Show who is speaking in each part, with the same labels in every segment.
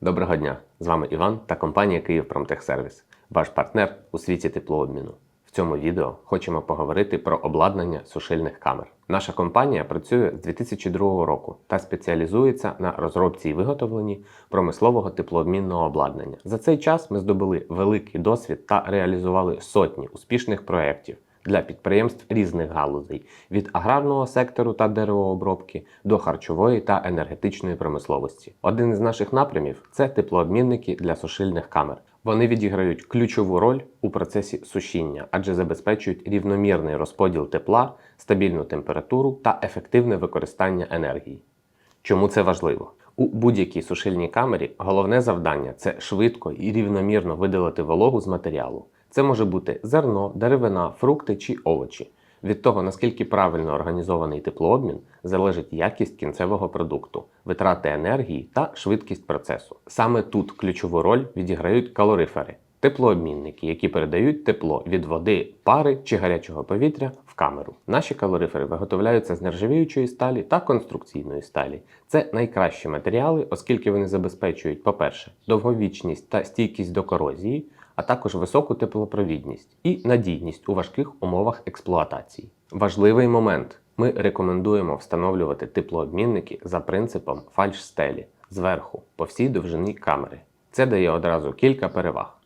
Speaker 1: Доброго дня! З вами Іван та компанія Київ Промтехсервіс, ваш партнер у світі теплообміну. В цьому відео хочемо поговорити про обладнання сушильних камер. Наша компанія працює з 2002 року та спеціалізується на розробці і виготовленні промислового теплообмінного обладнання. За цей час ми здобули великий досвід та реалізували сотні успішних проєктів для підприємств різних галузей від аграрного сектору та деревообробки до харчової та енергетичної промисловості. Один із наших напрямів це теплообмінники для сушильних камер. Вони відіграють ключову роль у процесі сушіння, адже забезпечують рівномірний розподіл тепла, стабільну температуру та ефективне використання енергії. Чому це важливо? У будь-якій сушильній камері головне завдання це швидко і рівномірно видалити вологу з матеріалу. Це може бути зерно, деревина, фрукти чи овочі. Від того, наскільки правильно організований теплообмін, залежить якість кінцевого продукту, витрати енергії та швидкість процесу. Саме тут ключову роль відіграють калорифери теплообмінники, які передають тепло від води, пари чи гарячого повітря камеру. Наші калорифери виготовляються з нержавіючої сталі та конструкційної сталі. Це найкращі матеріали, оскільки вони забезпечують, по-перше, довговічність та стійкість до корозії, а також високу теплопровідність і надійність у важких умовах експлуатації. Важливий момент. Ми рекомендуємо встановлювати теплообмінники за принципом фальш-стелі зверху по всій довжині камери. Це дає одразу кілька переваг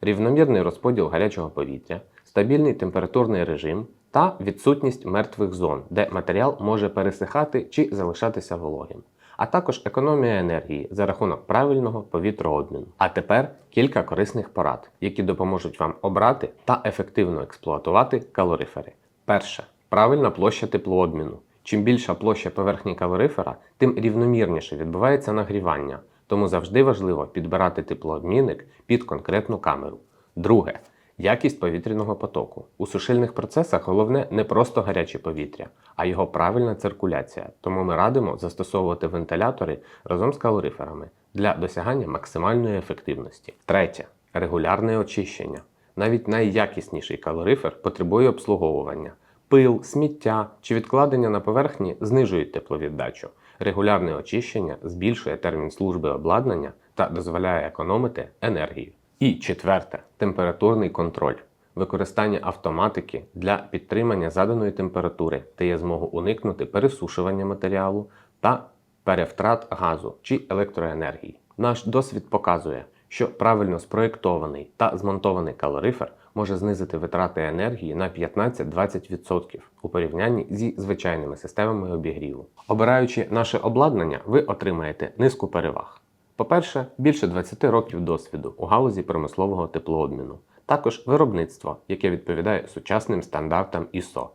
Speaker 1: рівномірний розподіл гарячого повітря, стабільний температурний режим та відсутність мертвих зон, де матеріал може пересихати чи залишатися вологим, а також економія енергії за рахунок правильного повітрообміну. А тепер кілька корисних порад, які допоможуть вам обрати та ефективно експлуатувати калорифери. Перше правильна площа теплообміну. Чим більша площа поверхні калорифера, тим рівномірніше відбувається нагрівання, тому завжди важливо підбирати теплообмінник під конкретну камеру. Друге якість повітряного потоку. У сушильних процесах головне не просто гаряче повітря, а його правильна циркуляція. Тому ми радимо застосовувати вентилятори разом з калориферами для досягання максимальної ефективності. Третє регулярне очищення. Навіть найякісніший калорифер потребує обслуговування. Пил, сміття чи відкладення на поверхні знижують тепловіддачу. Регулярне очищення збільшує термін служби обладнання та дозволяє економити енергію. І четверте температурний контроль. Використання автоматики для підтримання заданої температури дає змогу уникнути пересушування матеріалу та перевтрат газу чи електроенергії. Наш досвід показує, що правильно спроєктований та змонтований калорифер може знизити витрати енергії на 15-20% у порівнянні зі звичайними системами обігріву. Обираючи наше обладнання, ви отримаєте низку переваг. По-перше, більше 20 років досвіду у галузі промислового теплообміну, також виробництво, яке відповідає сучасним стандартам ISO,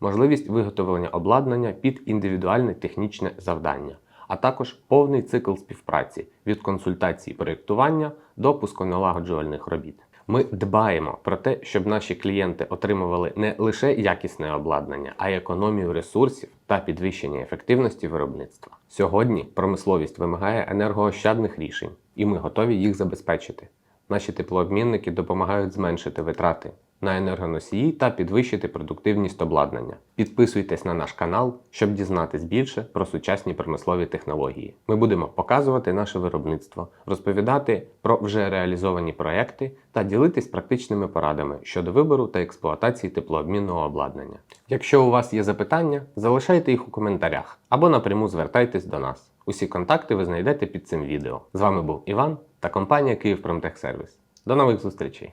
Speaker 1: можливість виготовлення обладнання під індивідуальне технічне завдання, а також повний цикл співпраці від консультації проєктування до пусконалагоджувальних робіт. Ми дбаємо про те, щоб наші клієнти отримували не лише якісне обладнання, а й економію ресурсів та підвищення ефективності виробництва. Сьогодні промисловість вимагає енергоощадних рішень, і ми готові їх забезпечити. Наші теплообмінники допомагають зменшити витрати на енергоносії та підвищити продуктивність обладнання. Підписуйтесь на наш канал, щоб дізнатись більше про сучасні промислові технології. Ми будемо показувати наше виробництво, розповідати про вже реалізовані проекти та ділитись практичними порадами щодо вибору та експлуатації теплообмінного обладнання. Якщо у вас є запитання, залишайте їх у коментарях або напряму звертайтесь до нас. Усі контакти ви знайдете під цим відео. З вами був Іван та компанія Київ Промтехсервіс. До нових зустрічей!